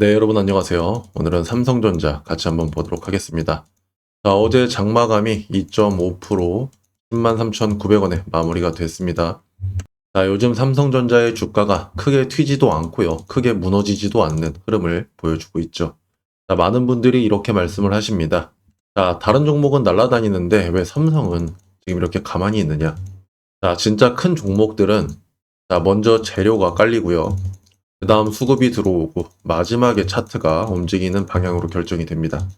네, 여러분 안녕하세요. 오늘은 삼성전자 같이 한번 보도록 하겠습니다. 자, 어제 장마감이 2.5% 103,900원에 마무리가 됐습니다. 자, 요즘 삼성전자의 주가가 크게 튀지도 않고요. 크게 무너지지도 않는 흐름을 보여주고 있죠. 자, 많은 분들이 이렇게 말씀을 하십니다. 자, 다른 종목은 날아다니는데 왜 삼성은 지금 이렇게 가만히 있느냐? 자, 진짜 큰 종목들은 자, 먼저 재료가 깔리고요. 그 다음 수급이 들어오고 마지막에 차트가 움직이는 방향으로 결정이 됩니다.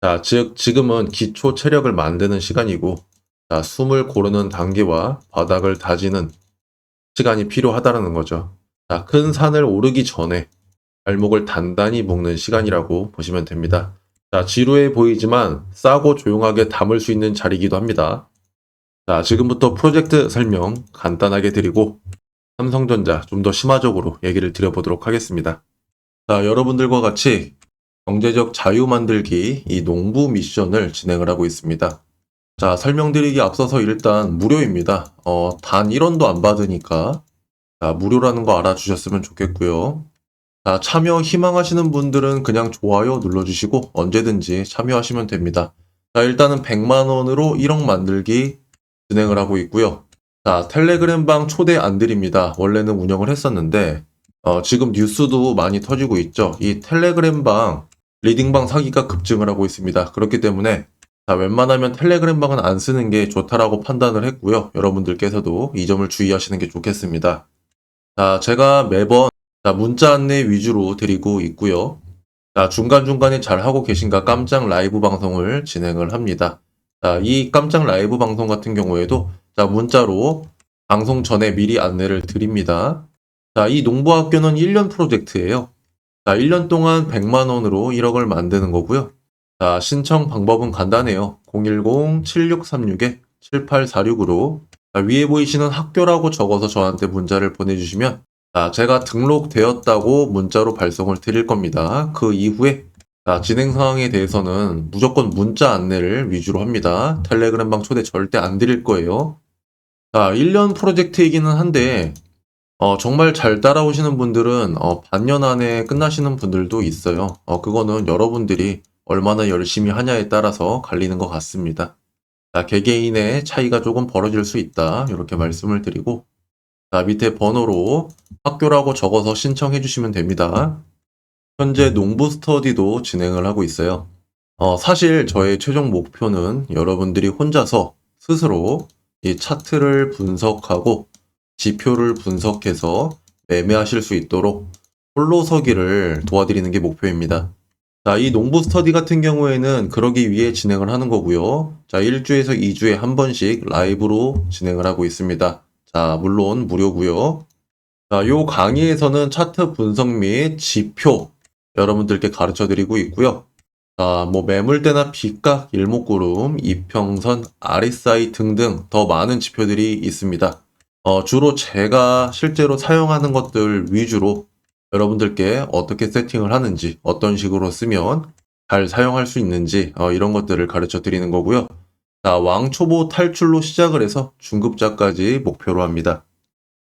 자, 즉 지금은 기초 체력을 만드는 시간이고 자, 숨을 고르는 단계와 바닥을 다지는 시간이 필요하다라는 거죠. 자, 큰 산을 오르기 전에 발목을 단단히 묶는 시간이라고 보시면 됩니다. 자, 지루해 보이지만 싸고 조용하게 담을 수 있는 자리이기도 합니다. 자, 지금부터 프로젝트 설명 간단하게 드리고 삼성전자 좀 더 심화적으로 얘기를 드려보도록 하겠습니다. 자, 여러분들과 같이 경제적 자유 만들기 이 농부 미션을 진행을 하고 있습니다. 자, 설명드리기 앞서서 일단 무료입니다. 어, 단 1원도 안 받으니까 자, 무료라는 거 알아주셨으면 좋겠고요. 자, 참여 희망하시는 분들은 그냥 좋아요 눌러주시고 언제든지 참여하시면 됩니다. 자, 일단은 100만원으로 1억 만들기 진행을 하고 있고요. 자, 텔레그램 방 초대 안 드립니다. 원래는 운영을 했었는데, 어, 지금 뉴스도 많이 터지고 있죠. 이 텔레그램 방, 리딩방 사기가 급증을 하고 있습니다. 그렇기 때문에, 자, 웬만하면 텔레그램 방은 안 쓰는 게 좋다라고 판단을 했고요. 여러분들께서도 이 점을 주의하시는 게 좋겠습니다. 자, 제가 매번, 자, 문자 안내 위주로 드리고 있고요. 자, 중간중간에 잘 하고 계신가 깜짝 라이브 방송을 진행을 합니다. 자, 이 깜짝 라이브 방송 같은 경우에도 자, 문자로 방송 전에 미리 안내를 드립니다. 자, 이 농부학교는 1년 프로젝트예요. 자, 1년 동안 100만 원으로 1억을 만드는 거고요. 자, 신청 방법은 간단해요. 010-7636-7846으로 위에 보이시는 학교라고 적어서 저한테 문자를 보내주시면 자, 제가 등록되었다고 문자로 발송을 드릴 겁니다. 그 이후에 자, 진행 상황에 대해서는 무조건 문자 안내를 위주로 합니다. 텔레그램 방 초대 절대 안 드릴 거예요. 자, 1년 프로젝트이기는 한데, 어, 정말 잘 따라오시는 분들은, 어, 반년 안에 끝나시는 분들도 있어요. 어, 그거는 여러분들이 얼마나 열심히 하냐에 따라서 갈리는 것 같습니다. 자, 개개인의 차이가 조금 벌어질 수 있다. 이렇게 말씀을 드리고, 자, 밑에 번호로 학교라고 적어서 신청해 주시면 됩니다. 현재 농부 스터디도 진행을 하고 있어요. 어, 사실 저의 최종 목표는 여러분들이 혼자서 스스로 이 차트를 분석하고 지표를 분석해서 매매하실 수 있도록 홀로 서기를 도와드리는 게 목표입니다. 자, 이 농부 스터디 같은 경우에는 그러기 위해 진행을 하는 거고요. 자, 1주에서 2주에 한 번씩 라이브로 진행을 하고 있습니다. 자, 물론 무료고요. 자, 요 강의에서는 차트 분석 및 지표 여러분들께 가르쳐 드리고 있고요. 자, 뭐 매물대나 비각, 일목구름, 이평선, RSI 등등 더 많은 지표들이 있습니다. 어, 주로 제가 실제로 사용하는 것들 위주로 여러분들께 어떻게 세팅을 하는지, 어떤 식으로 쓰면 잘 사용할 수 있는지 어, 이런 것들을 가르쳐 드리는 거고요. 자, 왕초보 탈출로 시작을 해서 중급자까지 목표로 합니다.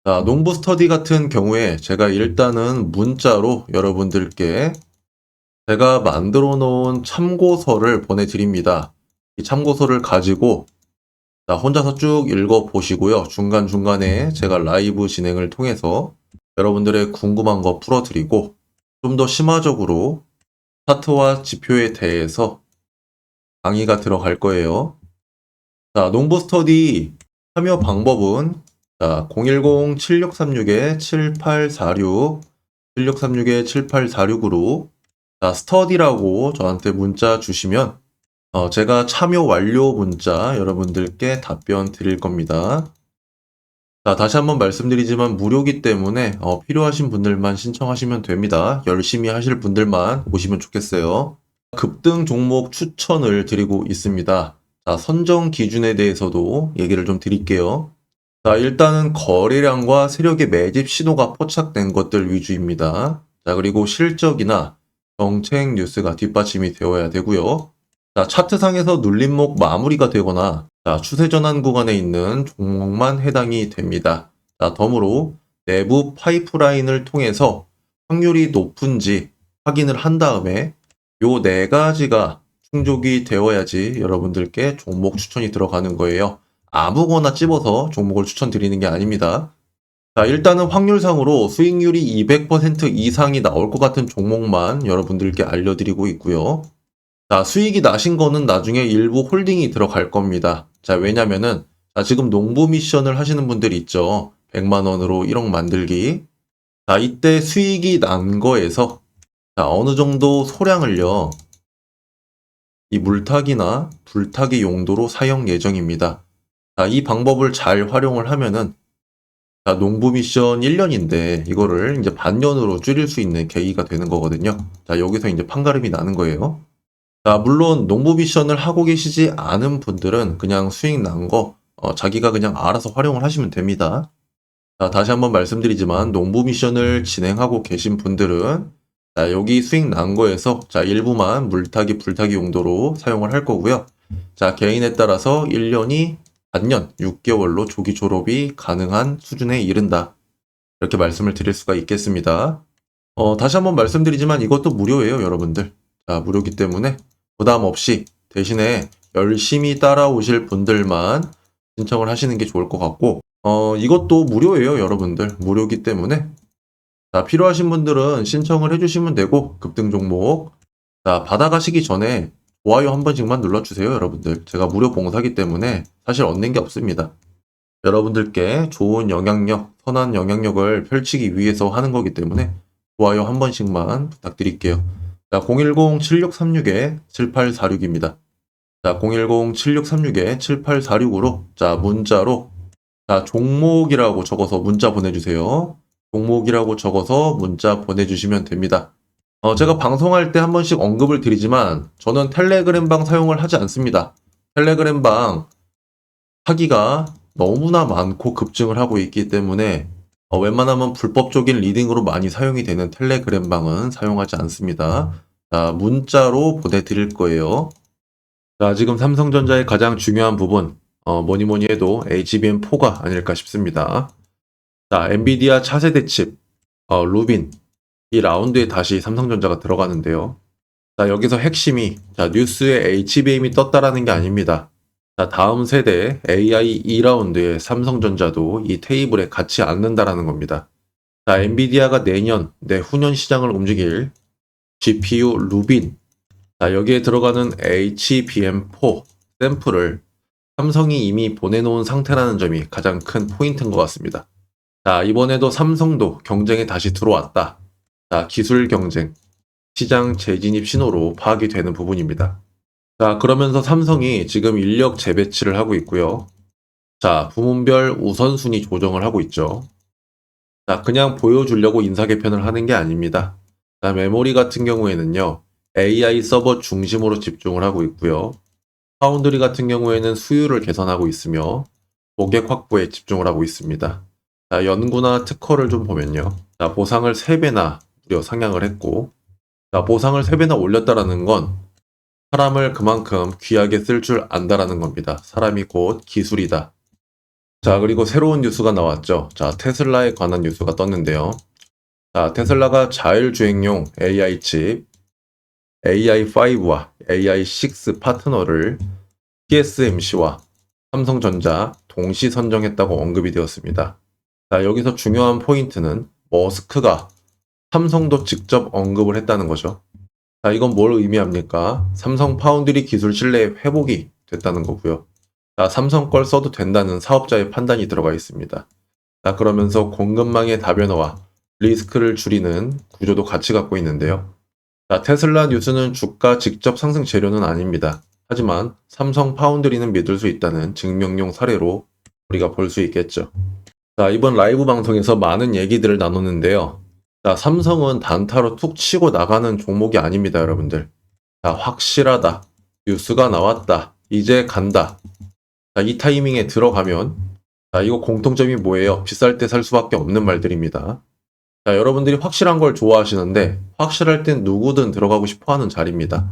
자, 농부 스터디 같은 경우에 제가 일단은 문자로 여러분들께 제가 만들어 놓은 참고서를 보내드립니다. 이 참고서를 가지고 자, 혼자서 쭉 읽어 보시고요. 중간중간에 제가 라이브 진행을 통해서 여러분들의 궁금한 거 풀어드리고 좀 더 심화적으로 차트와 지표에 대해서 강의가 들어갈 거예요. 자, 농부 스터디 참여 방법은 자, 010-7636-7846, 7636-7846으로 자, 스터디라고 저한테 문자 주시면 어, 제가 참여 완료 문자 여러분들께 답변 드릴 겁니다. 자, 다시 한번 말씀드리지만 무료기 때문에 어, 필요하신 분들만 신청하시면 됩니다. 열심히 하실 분들만 오시면 좋겠어요. 급등 종목 추천을 드리고 있습니다. 자, 선정 기준에 대해서도 얘기를 좀 드릴게요. 자, 일단은 거래량과 세력의 매집 신호가 포착된 것들 위주입니다. 자, 그리고 실적이나 정책 뉴스가 뒷받침이 되어야 되고요. 자, 차트상에서 눌림목 마무리가 되거나 자, 추세 전환 구간에 있는 종목만 해당이 됩니다. 자, 덤으로 내부 파이프라인을 통해서 확률이 높은지 확인을 한 다음에 요 네 가지가 충족이 되어야지 여러분들께 종목 추천이 들어가는 거예요. 아무거나 찝어서 종목을 추천드리는 게 아닙니다. 자, 일단은 확률상으로 수익률이 200% 이상이 나올 것 같은 종목만 여러분들께 알려드리고 있고요. 자, 수익이 나신 거는 나중에 일부 홀딩이 들어갈 겁니다. 자, 왜냐면은, 자, 지금 농부 미션을 하시는 분들이 있죠. 100만 원으로 1억 만들기. 자, 이때 수익이 난 거에서, 자, 어느 정도 소량을요, 이 물타기나 불타기 용도로 사용 예정입니다. 자, 이 방법을 잘 활용을 하면은, 자, 농부 미션 1년인데, 이거를 이제 반년으로 줄일 수 있는 계기가 되는 거거든요. 자, 여기서 이제 판가름이 나는 거예요. 자, 물론 농부 미션을 하고 계시지 않은 분들은 그냥 수익 난 거, 어, 자기가 그냥 알아서 활용을 하시면 됩니다. 자, 다시 한번 말씀드리지만, 농부 미션을 진행하고 계신 분들은, 자, 여기 수익 난 거에서, 자, 일부만 물타기, 불타기 용도로 사용을 할 거고요. 자, 개인에 따라서 1년이 반년, 6개월로 조기 졸업이 가능한 수준에 이른다. 이렇게 말씀을 드릴 수가 있겠습니다. 어, 다시 한번 말씀드리지만 이것도 무료예요, 여러분들. 자, 무료기 때문에 부담 없이 대신에 열심히 따라오실 분들만 신청을 하시는 게 좋을 것 같고, 어, 이것도 무료예요, 여러분들. 무료기 때문에. 자, 필요하신 분들은 신청을 해주시면 되고, 급등 종목. 자, 받아가시기 전에 좋아요 한 번씩만 눌러주세요, 여러분들. 제가 무료 봉사기 때문에 사실 얻는 게 없습니다. 여러분들께 좋은 영향력, 선한 영향력을 펼치기 위해서 하는 거기 때문에 좋아요 한 번씩만 부탁드릴게요. 자, 010-7636-7846입니다. 자, 010-7636-7846으로, 자, 문자로, 자, 종목이라고 적어서 문자 보내주세요. 종목이라고 적어서 문자 보내주시면 됩니다. 어, 제가 방송할 때 한 번씩 언급을 드리지만, 저는 텔레그램 방 사용을 하지 않습니다. 텔레그램 방 하기가 너무나 많고 급증을 하고 있기 때문에, 어, 웬만하면 불법적인 리딩으로 많이 사용이 되는 텔레그램 방은 사용하지 않습니다. 자, 문자로 보내드릴 거예요. 자, 지금 삼성전자의 가장 중요한 부분, 어, 뭐니 뭐니 해도 HBM4가 아닐까 싶습니다. 자, 엔비디아 차세대 칩, 어, 루빈, 이 라운드에 다시 삼성전자가 들어가는데요. 자, 여기서 핵심이, 자, 뉴스에 HBM이 떴다라는 게 아닙니다. 자, 다음 세대 AI 2라운드에 삼성전자도 이 테이블에 같이 앉는다라는 겁니다. 자, 엔비디아가 내년, 내후년 시장을 움직일 GPU 루빈. 자, 여기에 들어가는 HBM4 샘플을 삼성이 이미 보내놓은 상태라는 점이 가장 큰 포인트인 것 같습니다. 자, 이번에도 삼성도 경쟁에 다시 들어왔다. 자, 기술 경쟁, 시장 재진입 신호로 파악이 되는 부분입니다. 자, 그러면서 삼성이 지금 인력 재배치를 하고 있고요. 자, 부문별 우선순위 조정을 하고 있죠. 자, 그냥 보여주려고 인사 개편을 하는 게 아닙니다. 자, 메모리 같은 경우에는요, AI 서버 중심으로 집중을 하고 있고요. 파운드리 같은 경우에는 수율을 개선하고 있으며, 고객 확보에 집중을 하고 있습니다. 자, 연구나 특허를 좀 보면요. 자, 보상을 3배나 무려 상향을 했고, 자, 보상을 3배나 올렸다라는 건 사람을 그만큼 귀하게 쓸 줄 안다라는 겁니다. 사람이 곧 기술이다. 자, 그리고 새로운 뉴스가 나왔죠. 자, 테슬라에 관한 뉴스가 떴는데요. 자, 테슬라가 자율주행용 AI 칩 AI5와 AI6 파트너를 TSMC와 삼성전자 동시 선정했다고 언급이 되었습니다. 자, 여기서 중요한 포인트는 머스크가 삼성도 직접 언급을 했다는 거죠. 자, 이건 뭘 의미합니까? 삼성 파운드리 기술 신뢰의 회복이 됐다는 거고요. 자, 삼성 걸 써도 된다는 사업자의 판단이 들어가 있습니다. 자, 그러면서 공급망의 다변화와 리스크를 줄이는 구조도 같이 갖고 있는데요. 자, 테슬라 뉴스는 주가 직접 상승 재료는 아닙니다. 하지만 삼성 파운드리는 믿을 수 있다는 증명용 사례로 우리가 볼 수 있겠죠. 자, 이번 라이브 방송에서 많은 얘기들을 나눴는데요. 자, 삼성은 단타로 툭 치고 나가는 종목이 아닙니다, 여러분들. 자, 확실하다. 뉴스가 나왔다. 이제 간다. 자, 이 타이밍에 들어가면, 자, 이거 공통점이 뭐예요? 비쌀 때 살 수밖에 없는 말들입니다. 자, 여러분들이 확실한 걸 좋아하시는데, 확실할 땐 누구든 들어가고 싶어 하는 자리입니다.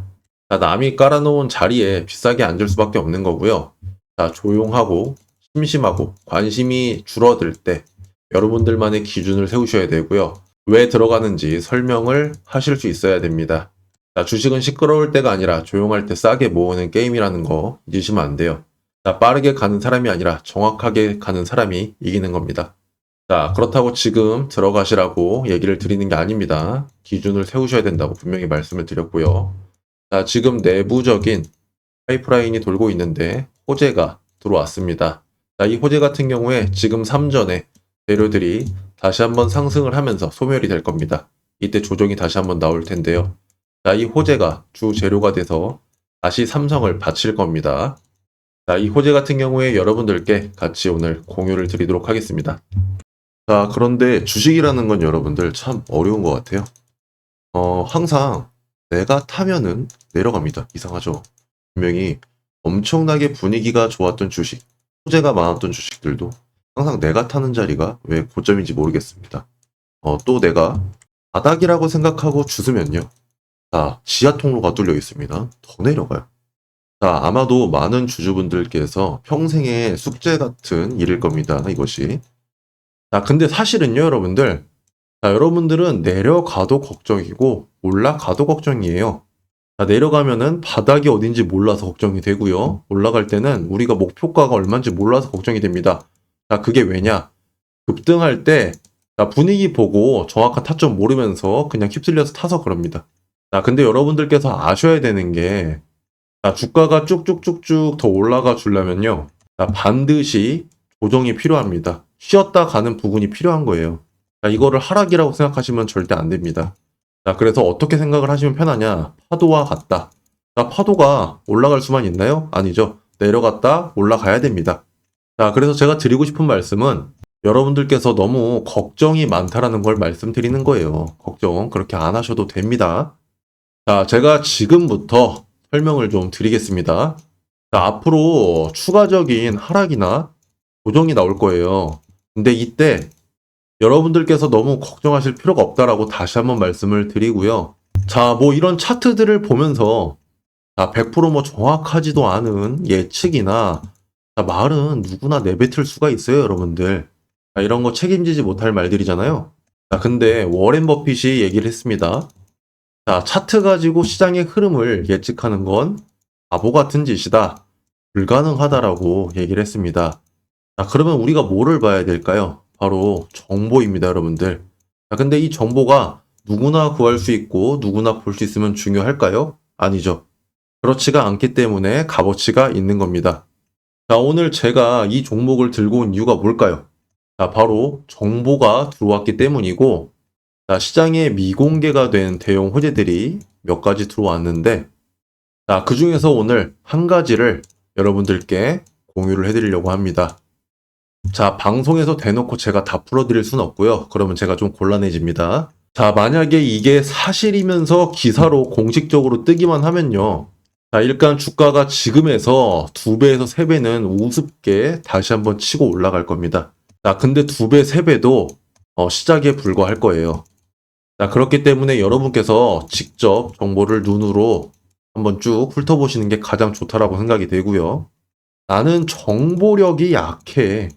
자, 남이 깔아놓은 자리에 비싸게 앉을 수밖에 없는 거고요. 자, 조용하고, 심심하고, 관심이 줄어들 때, 여러분들만의 기준을 세우셔야 되고요. 왜 들어가는지 설명을 하실 수 있어야 됩니다. 자, 주식은 시끄러울 때가 아니라 조용할 때 싸게 모으는 게임이라는 거 잊으시면 안 돼요. 자, 빠르게 가는 사람이 아니라 정확하게 가는 사람이 이기는 겁니다. 자, 그렇다고 지금 들어가시라고 얘기를 드리는 게 아닙니다. 기준을 세우셔야 된다고 분명히 말씀을 드렸고요. 자, 지금 내부적인 파이프라인이 돌고 있는데 호재가 들어왔습니다. 자, 이 호재 같은 경우에 지금 3전에 재료들이 다시 한번 상승을 하면서 소멸이 될 겁니다. 이때 조정이 다시 한번 나올 텐데요. 자, 이 호재가 주 재료가 돼서 다시 삼성을 바칠 겁니다. 자, 이 호재 같은 경우에 여러분들께 같이 오늘 공유를 드리도록 하겠습니다. 자, 그런데 주식이라는 건 여러분들 참 어려운 것 같아요. 어, 항상 내가 타면은 내려갑니다. 이상하죠? 분명히 엄청나게 분위기가 좋았던 주식, 호재가 많았던 주식들도 항상 내가 타는 자리가 왜 고점인지 모르겠습니다. 어, 또 내가 바닥이라고 생각하고 주스면요. 자, 지하 통로가 뚫려 있습니다. 더 내려가요. 자, 아마도 많은 주주분들께서 평생의 숙제 같은 일일 겁니다. 이것이. 자, 근데 사실은요, 여러분들. 자, 여러분들은 내려가도 걱정이고, 올라가도 걱정이에요. 자, 내려가면은 바닥이 어딘지 몰라서 걱정이 되고요. 올라갈 때는 우리가 목표가가 얼마인지 몰라서 걱정이 됩니다. 자, 그게 왜냐? 급등할 때, 자, 분위기 보고 정확한 타점 모르면서 그냥 휩쓸려서 타서 그럽니다. 자, 근데 여러분들께서 아셔야 되는 게, 자, 주가가 쭉쭉쭉쭉 더 올라가 주려면요. 자, 반드시 조정이 필요합니다. 쉬었다 가는 부분이 필요한 거예요. 자, 이거를 하락이라고 생각하시면 절대 안 됩니다. 자, 그래서 어떻게 생각을 하시면 편하냐? 파도와 같다. 자, 파도가 올라갈 수만 있나요? 아니죠. 내려갔다 올라가야 됩니다. 자, 그래서 제가 드리고 싶은 말씀은 여러분들께서 너무 걱정이 많다라는 걸 말씀드리는 거예요. 걱정 그렇게 안 하셔도 됩니다. 자, 제가 지금부터 설명을 좀 드리겠습니다. 자, 앞으로 추가적인 하락이나 조정이 나올 거예요. 근데 이때 여러분들께서 너무 걱정하실 필요가 없다라고 다시 한번 말씀을 드리고요. 자, 뭐 이런 차트들을 보면서 자, 100%뭐 정확하지도 않은 예측이나 자, 말은 누구나 내뱉을 수가 있어요, 여러분들. 자, 이런 거 책임지지 못할 말들이잖아요. 자, 근데 워렌 버핏이 얘기를 했습니다. 자, 차트 가지고 시장의 흐름을 예측하는 건 바보 같은 짓이다. 불가능하다라고 얘기를 했습니다. 자, 그러면 우리가 뭐를 봐야 될까요? 바로 정보입니다, 여러분들. 자, 근데 이 정보가 누구나 구할 수 있고 누구나 볼 수 있으면 중요할까요? 아니죠. 그렇지가 않기 때문에 값어치가 있는 겁니다. 자, 오늘 제가 이 종목을 들고 온 이유가 뭘까요? 자, 바로 정보가 들어왔기 때문이고, 자, 시장에 미공개가 된 대형 호재들이 몇 가지 들어왔는데, 자, 그 중에서 오늘 한 가지를 여러분들께 공유를 해드리려고 합니다. 자, 방송에서 대놓고 제가 다 풀어드릴 순 없고요. 그러면 제가 좀 곤란해집니다. 자, 만약에 이게 사실이면서 기사로 공식적으로 뜨기만 하면요. 자, 일단 주가가 지금에서 두 배에서 세 배는 우습게 다시 한번 치고 올라갈 겁니다. 자, 근데 두 배, 세 배도 어, 시작에 불과할 거예요. 자, 그렇기 때문에 여러분께서 직접 정보를 눈으로 한번 쭉 훑어보시는 게 가장 좋다라고 생각이 되고요. 나는 정보력이 약해.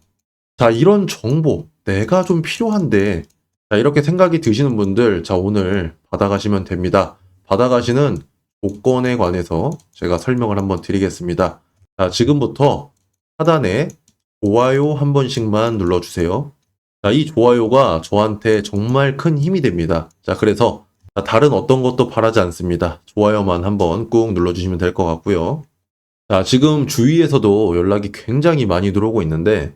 자, 이런 정보 내가 좀 필요한데 자, 이렇게 생각이 드시는 분들 자, 오늘 받아가시면 됩니다. 받아가시는 조건에 관해서 제가 설명을 한번 드리겠습니다. 자, 지금부터 하단에 좋아요 한 번씩만 눌러주세요. 자, 이 좋아요가 저한테 정말 큰 힘이 됩니다. 자, 그래서 자, 다른 어떤 것도 바라지 않습니다. 좋아요만 한번 꾹 눌러주시면 될 것 같고요. 자, 지금 주위에서도 연락이 굉장히 많이 들어오고 있는데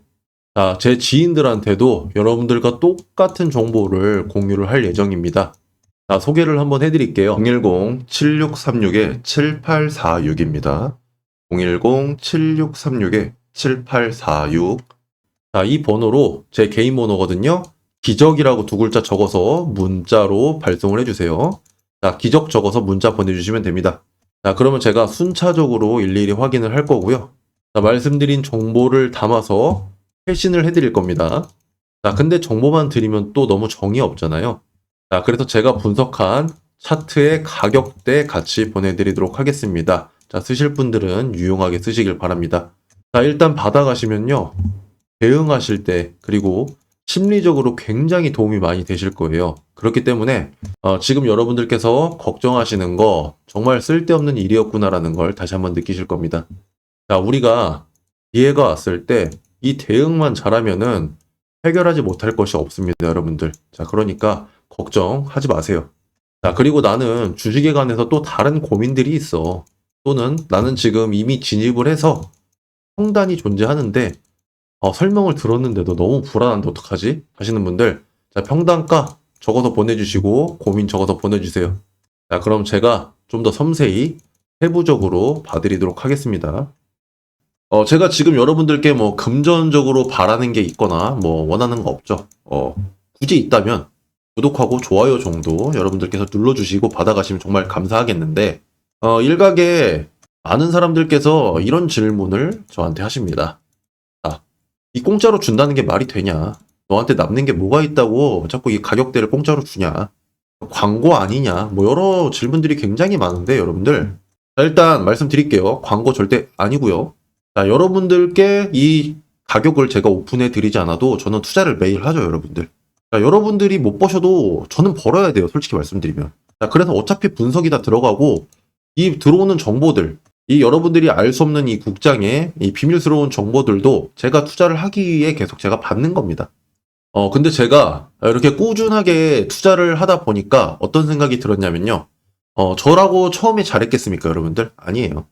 자, 제 지인들한테도 여러분들과 똑같은 정보를 공유를 할 예정입니다. 자, 소개를 한번 해드릴게요. 010-7636-7846입니다. 010-7636-7846. 자, 이 번호로 제 개인 번호거든요. 기적이라고 두 글자 적어서 문자로 발송을 해주세요. 자, 기적 적어서 문자 보내주시면 됩니다. 자, 그러면 제가 순차적으로 일일이 확인을 할 거고요. 자, 말씀드린 정보를 담아서 회신을 해드릴 겁니다. 자, 근데 정보만 드리면 또 너무 정이 없잖아요. 자, 그래서 제가 분석한 차트의 가격대 같이 보내드리도록 하겠습니다. 자, 쓰실 분들은 유용하게 쓰시길 바랍니다. 자, 일단 받아가시면요. 대응하실 때, 그리고 심리적으로 굉장히 도움이 많이 되실 거예요. 그렇기 때문에 어, 지금 여러분들께서 걱정하시는 거 정말 쓸데없는 일이었구나라는 걸 다시 한번 느끼실 겁니다. 자, 우리가 기회가 왔을 때 이 대응만 잘하면은 해결하지 못할 것이 없습니다, 여러분들. 자, 그러니까 걱정하지 마세요. 자, 그리고 나는 주식에 관해서 또 다른 고민들이 있어. 또는 나는 지금 이미 진입을 해서 성단이 존재하는데 어, 설명을 들었는데도 너무 불안한데 어떡하지? 하시는 분들 자, 평단가 적어서 보내주시고 고민 적어서 보내주세요. 자, 그럼 제가 좀 더 섬세히 세부적으로 봐드리도록 하겠습니다. 어, 제가 지금 여러분들께 뭐 금전적으로 바라는 게 있거나 뭐 원하는 거 없죠. 어, 굳이 있다면 구독하고 좋아요 정도 여러분들께서 눌러주시고 받아가시면 정말 감사하겠는데, 어, 일각에 많은 사람들께서 이런 질문을 저한테 하십니다. 아, 이 공짜로 준다는 게 말이 되냐? 너한테 남는 게 뭐가 있다고 자꾸 이 가격대를 공짜로 주냐? 광고 아니냐? 뭐 여러 질문들이 굉장히 많은데 여러분들. 자, 일단 말씀드릴게요. 광고 절대 아니고요. 자, 여러분들께 이 가격을 제가 오픈해 드리지 않아도 저는 투자를 매일 하죠, 여러분들. 자, 여러분들이 못 버셔도 저는 벌어야 돼요, 솔직히 말씀드리면. 자, 그래서 어차피 분석이 다 들어가고 이 들어오는 정보들, 이 여러분들이 알 수 없는 이 국장의 이 비밀스러운 정보들도 제가 투자를 하기 위해 계속 제가 받는 겁니다. 어, 근데 제가 이렇게 꾸준하게 투자를 하다 보니까 어떤 생각이 들었냐면요. 어, 저라고 처음에 잘했겠습니까, 여러분들? 아니에요.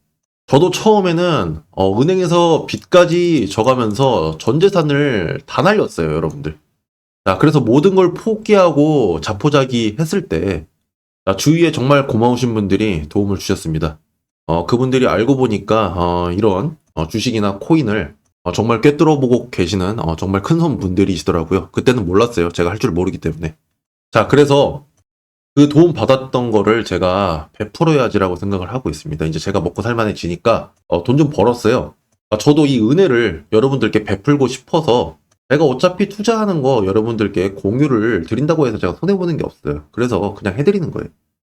저도 처음에는 어, 은행에서 빚까지 져가면서 전 재산을 다 날렸어요, 여러분들. 자, 그래서 모든 걸 포기하고 자포자기 했을 때 자, 주위에 정말 고마우신 분들이 도움을 주셨습니다. 어, 그분들이 알고 보니까 어, 이런 어, 주식이나 코인을 어, 정말 꿰뚫어 보고 계시는 어, 정말 큰 손 분들이시더라고요. 그때는 몰랐어요. 제가 할 줄 모르기 때문에. 자, 그래서 그 도움 받았던 거를 제가 베풀어야지라고 생각을 하고 있습니다. 이제 제가 먹고 살만해지니까 어, 돈 좀 벌었어요. 아, 저도 이 은혜를 여러분들께 베풀고 싶어서 제가 어차피 투자하는 거 여러분들께 공유를 드린다고 해서 제가 손해보는 게 없어요. 그래서 그냥 해드리는 거예요.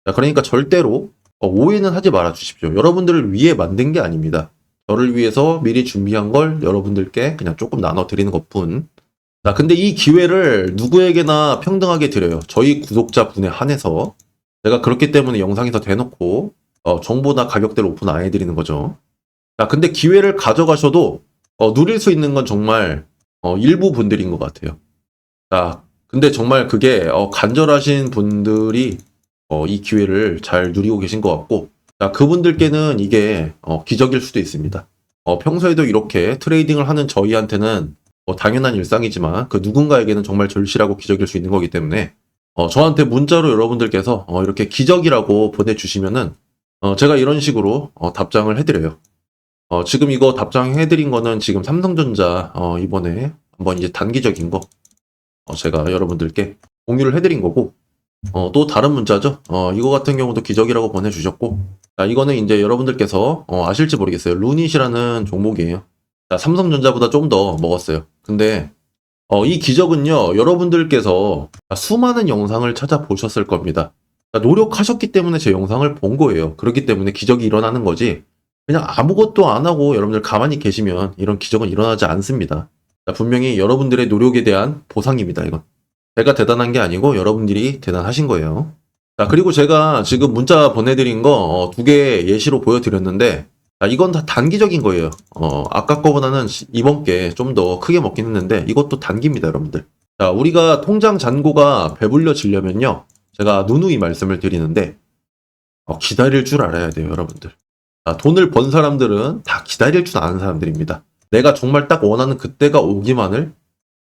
자, 그러니까 절대로 어, 오해는 하지 말아 주십시오. 여러분들을 위해 만든 게 아닙니다. 저를 위해서 미리 준비한 걸 여러분들께 그냥 조금 나눠 드리는 것 뿐. 자, 근데 이 기회를 누구에게나 평등하게 드려요. 저희 구독자 분에 한해서. 제가 그렇기 때문에 영상에서 대놓고, 어, 정보나 가격대를 오픈 안 해드리는 거죠. 자, 근데 기회를 가져가셔도, 어, 누릴 수 있는 건 정말, 어, 일부 분들인 것 같아요. 자, 근데 정말 그게, 어, 간절하신 분들이, 어, 이 기회를 잘 누리고 계신 것 같고, 자, 그분들께는 이게, 어, 기적일 수도 있습니다. 어, 평소에도 이렇게 트레이딩을 하는 저희한테는 뭐 당연한 일상이지만 그 누군가에게는 정말 절실하고 기적일 수 있는 거기 때문에 어, 저한테 문자로 여러분들께서 어, 이렇게 기적이라고 보내주시면은 어, 제가 이런 식으로 어, 답장을 해드려요. 어, 지금 이거 답장해드린 거는 지금 삼성전자 어, 이번에 한번 이제 단기적인 거 어, 제가 여러분들께 공유를 해드린 거고 어, 또 다른 문자죠. 어, 이거 같은 경우도 기적이라고 보내주셨고 자, 이거는 이제 여러분들께서 어, 아실지 모르겠어요. 루닛이라는 종목이에요. 자, 삼성전자보다 좀 더 먹었어요. 근데 어, 이 기적은요, 여러분들께서 수많은 영상을 찾아보셨을 겁니다. 노력하셨기 때문에 제 영상을 본 거예요. 그렇기 때문에 기적이 일어나는 거지. 그냥 아무것도 안 하고 여러분들 가만히 계시면 이런 기적은 일어나지 않습니다. 자, 분명히 여러분들의 노력에 대한 보상입니다, 이건. 제가 대단한 게 아니고 여러분들이 대단하신 거예요. 자, 그리고 제가 지금 문자 보내드린 거 두 개 예시로 보여드렸는데, 자, 이건 다 단기적인 거예요. 어, 아까 거보다는 시- 이번 게 좀 더 크게 먹긴 했는데, 이것도 단기입니다, 여러분들. 자, 우리가 통장 잔고가 배불려지려면요. 제가 누누이 말씀을 드리는데, 어, 기다릴 줄 알아야 돼요, 여러분들. 자, 돈을 번 사람들은 다 기다릴 줄 아는 사람들입니다. 내가 정말 딱 원하는 그때가 오기만을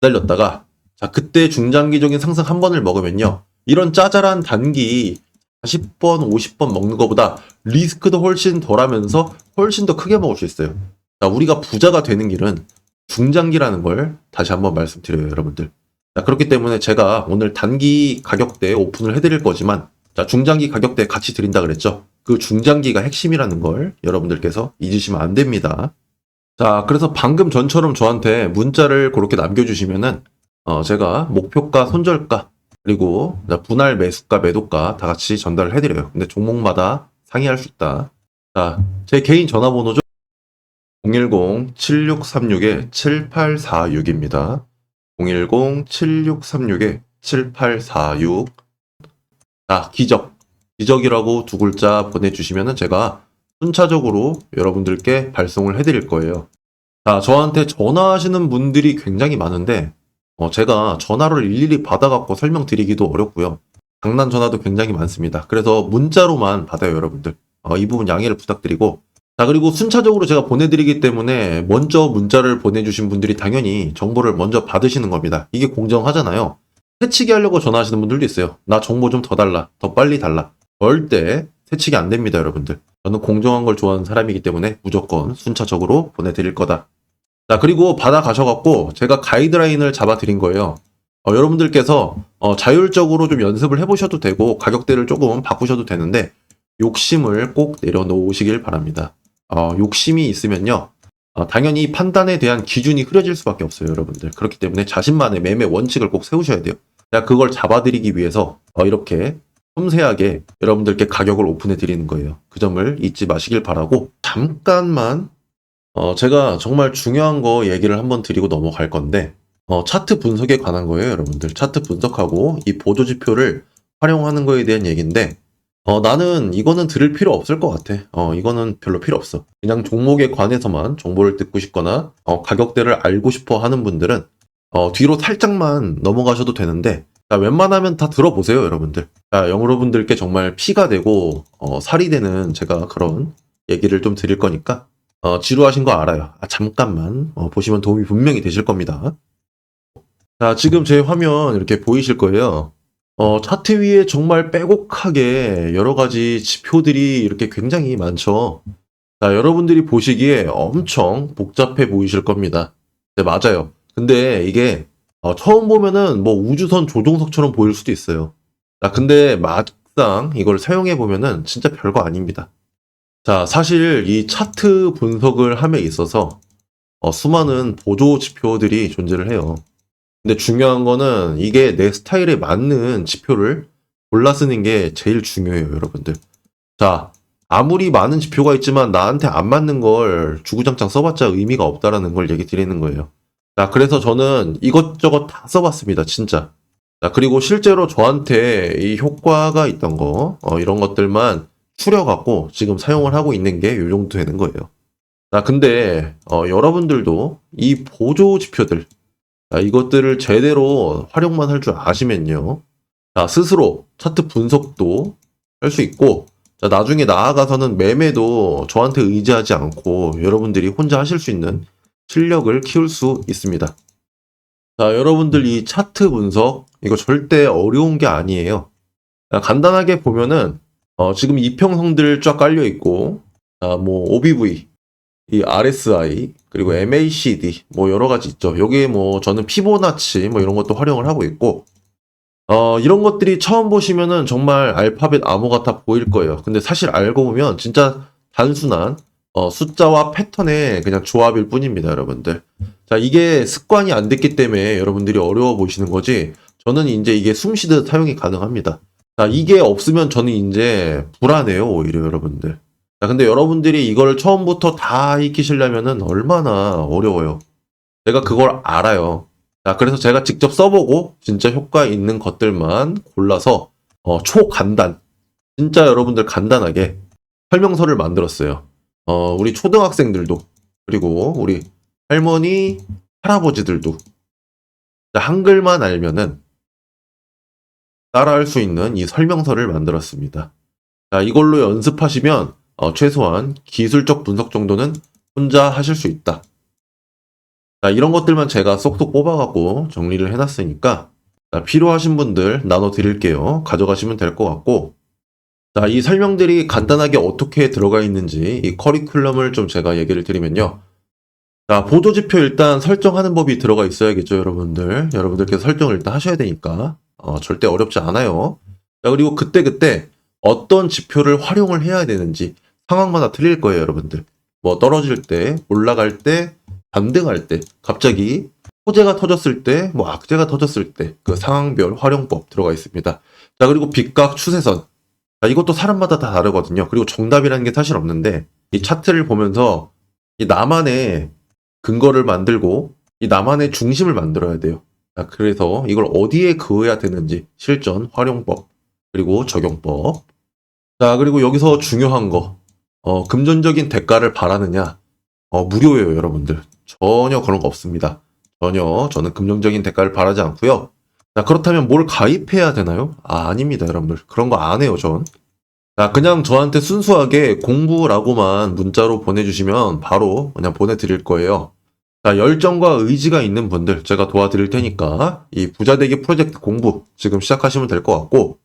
기다렸다가, 자, 그때 중장기적인 상승 한 번을 먹으면요. 이런 짜잘한 단기 40번, 50번 먹는 것보다 리스크도 훨씬 덜하면서 훨씬 더 크게 먹을 수 있어요. 자, 우리가 부자가 되는 길은 중장기라는 걸 다시 한번 말씀드려요, 여러분들. 자, 그렇기 때문에 제가 오늘 단기 가격대 오픈을 해드릴 거지만, 자, 중장기 가격대 같이 드린다 그랬죠? 그 중장기가 핵심이라는 걸 여러분들께서 잊으시면 안 됩니다. 자, 그래서 방금 전처럼 저한테 문자를 그렇게 남겨주시면은, 어, 제가 목표가, 손절가, 그리고 분할 매수가, 매도가 다 같이 전달을 해드려요. 근데 종목마다 상의할 수 있다. 자, 제 개인 전화번호죠. 010-7636-7846입니다. 010-7636-7846 자, 기적. 기적이라고 두 글자 보내주시면은 제가 순차적으로 여러분들께 발송을 해드릴 거예요. 자, 저한테 전화하시는 분들이 굉장히 많은데, 어, 제가 전화를 일일이 받아갖고 설명드리기도 어렵고요. 장난 전화도 굉장히 많습니다. 그래서 문자로만 받아요, 여러분들. 어, 이 부분 양해를 부탁드리고. 자, 그리고 순차적으로 제가 보내드리기 때문에 먼저 문자를 보내주신 분들이 당연히 정보를 먼저 받으시는 겁니다. 이게 공정하잖아요. 새치기 하려고 전화하시는 분들도 있어요. 나 정보 좀 더 달라. 더 빨리 달라. 절대 새치기 안 됩니다, 여러분들. 저는 공정한 걸 좋아하는 사람이기 때문에 무조건 순차적으로 보내드릴 거다. 자, 그리고 받아가셔갖고 제가 가이드라인을 잡아드린 거예요. 어, 여러분들께서 어, 자율적으로 좀 연습을 해보셔도 되고 가격대를 조금 바꾸셔도 되는데 욕심을 꼭 내려놓으시길 바랍니다. 어, 욕심이 있으면요. 어, 당연히 판단에 대한 기준이 흐려질 수밖에 없어요, 여러분들. 그렇기 때문에 자신만의 매매 원칙을 꼭 세우셔야 돼요. 제가 그걸 잡아드리기 위해서 어, 이렇게 섬세하게 여러분들께 가격을 오픈해 드리는 거예요. 그 점을 잊지 마시길 바라고 잠깐만 어, 제가 정말 중요한 거 얘기를 한번 드리고 넘어갈 건데 어, 차트 분석에 관한 거예요, 여러분들. 차트 분석하고 이 보조 지표를 활용하는 거에 대한 얘기인데 어, 나는 이거는 들을 필요 없을 것 같아. 어, 이거는 별로 필요 없어. 그냥 종목에 관해서만 정보를 듣고 싶거나, 어, 가격대를 알고 싶어 하는 분들은, 어, 뒤로 살짝만 넘어가셔도 되는데, 자, 웬만하면 다 들어보세요, 여러분들. 자, 여러분들께 정말 피가 되고, 어, 살이 되는 제가 그런 얘기를 좀 드릴 거니까, 어, 지루하신 거 알아요. 아, 잠깐만, 어, 보시면 도움이 분명히 되실 겁니다. 자, 지금 제 화면 이렇게 보이실 거예요. 어, 차트 위에 정말 빼곡하게 여러 가지 지표들이 이렇게 굉장히 많죠. 자, 여러분들이 보시기에 엄청 복잡해 보이실 겁니다. 네, 맞아요. 근데 이게 어, 처음 보면은 뭐 우주선 조종석처럼 보일 수도 있어요. 자, 근데 막상 이걸 사용해 보면은 진짜 별거 아닙니다. 자, 사실 이 차트 분석을 함에 있어서 어, 수많은 보조 지표들이 존재를 해요. 근데 중요한 거는 이게 내 스타일에 맞는 지표를 골라 쓰는 게 제일 중요해요, 여러분들. 자, 아무리 많은 지표가 있지만 나한테 안 맞는 걸 주구장창 써봤자 의미가 없다라는 걸 얘기 드리는 거예요. 자, 그래서 저는 이것저것 다 써봤습니다, 진짜. 자, 그리고 실제로 저한테 이 효과가 있던 거, 어, 이런 것들만 추려갖고 지금 사용을 하고 있는 게요 정도 되는 거예요. 자, 근데, 어, 여러분들도 이 보조 지표들, 자, 이것들을 제대로 활용만 할 줄 아시면요. 자, 스스로 차트 분석도 할 수 있고, 자, 나중에 나아가서는 매매도 저한테 의지하지 않고 여러분들이 혼자 하실 수 있는 실력을 키울 수 있습니다. 자, 여러분들 이 차트 분석, 이거 절대 어려운 게 아니에요. 자, 간단하게 보면은, 어, 지금 이평선들 쫙 깔려 있고, 아, 뭐, OBV, 이 RSI, 그리고 MACD, 뭐 여러 가지 있죠. 여기에 뭐 저는 피보나치 뭐 이런 것도 활용을 하고 있고, 어, 이런 것들이 처음 보시면은 정말 알파벳 암호 같아 보일 거예요. 근데 사실 알고 보면 진짜 단순한 어, 숫자와 패턴의 그냥 조합일 뿐입니다, 여러분들. 자, 이게 습관이 안 됐기 때문에 여러분들이 어려워 보시는 거지, 저는 이제 이게 숨쉬듯 사용이 가능합니다. 자, 이게 없으면 저는 이제 불안해요, 오히려 여러분들. 자, 근데 여러분들이 이걸 처음부터 다 익히시려면은 얼마나 어려워요. 제가 그걸 알아요. 자, 그래서 제가 직접 써보고 진짜 효과 있는 것들만 골라서 어, 초간단, 진짜 여러분들 간단하게 설명서를 만들었어요. 어, 우리 초등학생들도 그리고 우리 할머니, 할아버지들도 자, 한글만 알면은 따라할 수 있는 이 설명서를 만들었습니다. 자, 이걸로 연습하시면 어, 최소한 기술적 분석 정도는 혼자 하실 수 있다. 자, 이런 것들만 제가 쏙쏙 뽑아갖고 정리를 해놨으니까 자, 필요하신 분들 나눠 드릴게요. 가져가시면 될 것 같고 자, 이 설명들이 간단하게 어떻게 들어가 있는지 이 커리큘럼을 좀 제가 얘기를 드리면요. 자, 보조지표 일단 설정하는 법이 들어가 있어야겠죠, 여러분들. 여러분들께서 설정을 일단 하셔야 되니까 어, 절대 어렵지 않아요. 자, 그리고 그때그때 어떤 지표를 활용을 해야 되는지 상황마다 틀릴 거예요, 여러분들. 뭐 떨어질 때, 올라갈 때, 반등할 때, 갑자기 호재가 터졌을 때, 뭐 악재가 터졌을 때, 그 상황별 활용법 들어가 있습니다. 자, 그리고 빗각 추세선. 자, 이것도 사람마다 다 다르거든요. 그리고 정답이라는 게 사실 없는데, 이 차트를 보면서 이 나만의 근거를 만들고, 이 나만의 중심을 만들어야 돼요. 자, 그래서 이걸 어디에 그어야 되는지 실전, 활용법, 그리고 적용법. 자, 그리고 여기서 중요한 거. 어, 금전적인 대가를 바라느냐? 어, 무료예요, 여러분들. 전혀 그런 거 없습니다. 전혀 저는 금전적인 대가를 바라지 않고요. 자, 그렇다면 뭘 가입해야 되나요? 아, 아닙니다, 여러분들. 그런 거 안 해요, 전. 자, 그냥 저한테 순수하게 공부라고만 문자로 보내주시면 바로 그냥 보내드릴 거예요. 자, 열정과 의지가 있는 분들 제가 도와드릴 테니까 이 부자되기 프로젝트 공부 지금 시작하시면 될 것 같고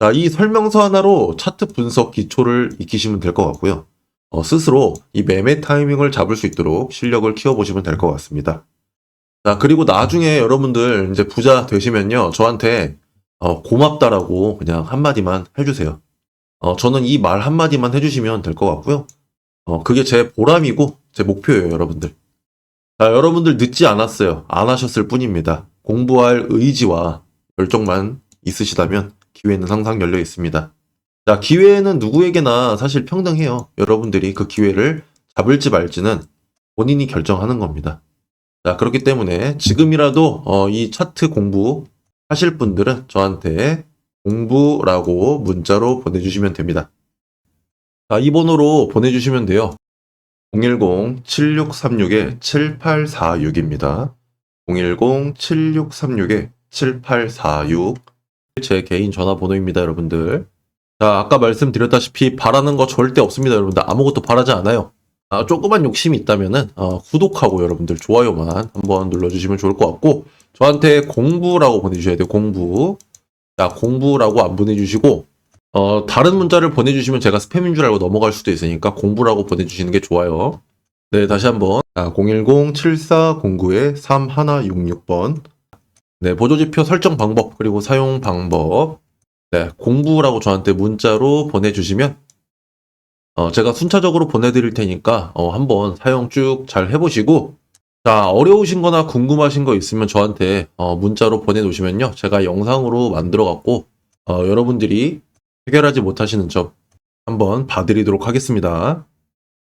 자, 이 설명서 하나로 차트 분석 기초를 익히시면 될 것 같고요. 어, 스스로 이 매매 타이밍을 잡을 수 있도록 실력을 키워보시면 될 것 같습니다. 자, 그리고 나중에 여러분들 이제 부자 되시면요. 저한테 어, 고맙다라고 그냥 한마디만 해주세요. 어, 저는 이 말 한마디만 해주시면 될 것 같고요. 어, 그게 제 보람이고 제 목표예요, 여러분들. 자, 여러분들 늦지 않았어요. 안 하셨을 뿐입니다. 공부할 의지와 열정만 있으시다면 기회는 항상 열려 있습니다. 자, 기회는 누구에게나 사실 평등해요. 여러분들이 그 기회를 잡을지 말지는 본인이 결정하는 겁니다. 자, 그렇기 때문에 지금이라도 어, 이 차트 공부 하실 분들은 저한테 공부라고 문자로 보내주시면 됩니다. 자, 이 번호로 보내주시면 돼요. 010-7636-7846입니다. 010-7636-7846. 제 개인 전화번호입니다, 여러분들. 자, 아까 말씀드렸다시피 바라는 거 절대 없습니다, 여러분들. 아무것도 바라지 않아요. 아, 조그만 욕심이 있다면은, 어, 구독하고 여러분들 좋아요만 한번 눌러주시면 좋을 것 같고, 저한테 공부라고 보내주셔야 돼요, 공부. 자, 공부라고 안 보내주시고, 어, 다른 문자를 보내주시면 제가 스팸인 줄 알고 넘어갈 수도 있으니까 공부라고 보내주시는 게 좋아요. 네, 다시 한번. 자, 010-7409-3166번. 네, 보조지표 설정 방법, 그리고 사용 방법. 네, 공부라고 저한테 문자로 보내주시면, 어, 제가 순차적으로 보내드릴 테니까, 어, 한번 사용 쭉 잘 해보시고, 자, 어려우신 거나 궁금하신 거 있으면 저한테, 어, 문자로 보내놓으시면요. 제가 영상으로 만들어 갖고, 어, 여러분들이 해결하지 못하시는 점 한번 봐드리도록 하겠습니다.